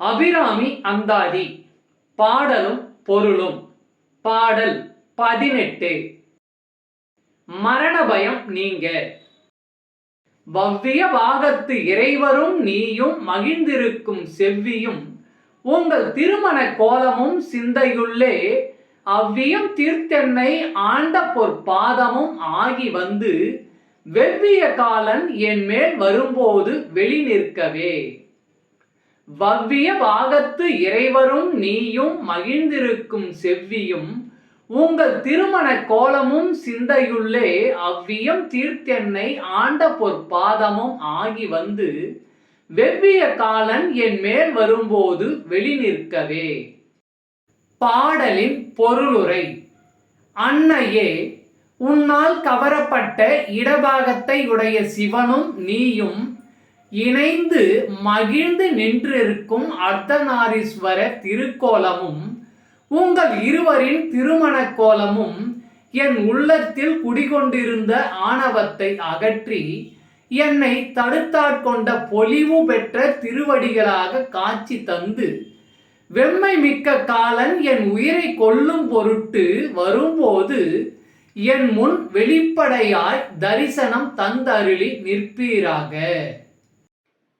அபிராமி அந்தாதி. பாடலும் பொருளும். பாடல் பதினெட்டு. மரண பயம் நீங்க. வவ்விய பாகத்து இறைவரும் நீயும் மகிழ்ந்திருக்கும் செவ்வியும். உங்கள் திருமண கோலமும் சிந்தையுள்ளே. அவ்வியம் தீர்த்தென்னை ஆண்ட பொற்பாதமும் ஆகி வந்து வெவ்விய காலன் என் மேல் வரும்போது வெளி நிற்கவே வவ்விய பாகத்து இறைவரும் நீயும் மகிழ்ந்திருக்கும் செவ்வியும் உங்கள் திருமண கோலமும் சிந்தையுள்ளே அவ்வியம் தீர்த்தென்னை ஆண்ட பொற்பாதமும் ஆகி வந்து வெவ்விய காலன் என் மேல் வரும்போது வெளி நிற்கவே. பாடலின் பொருளுரை அன்னையே உன்னால் கவரப்பட்ட இடபாகத்தை உடைய சிவனும் நீயும் இணைந்து மகிழ்ந்து நின்றிருக்கும் அர்த்தநாரீஸ்வர திருக்கோலமும் உங்கள் இருவரின் திருமண கோலமும் என் உள்ளத்தில் குடிகொண்டிருந்த ஆணவத்தை அகற்றி என்னை தடுத்தாட்கொண்ட பொலிவு பெற்ற திருவடிகளாக காட்சி தந்து வெம்மை மிக்க காலன் என் உயிரை கொல்லும் பொருட்டு வரும்போது என் முன் வெளிப்படையாய் தரிசனம் தந்தருளி நிற்பீராக.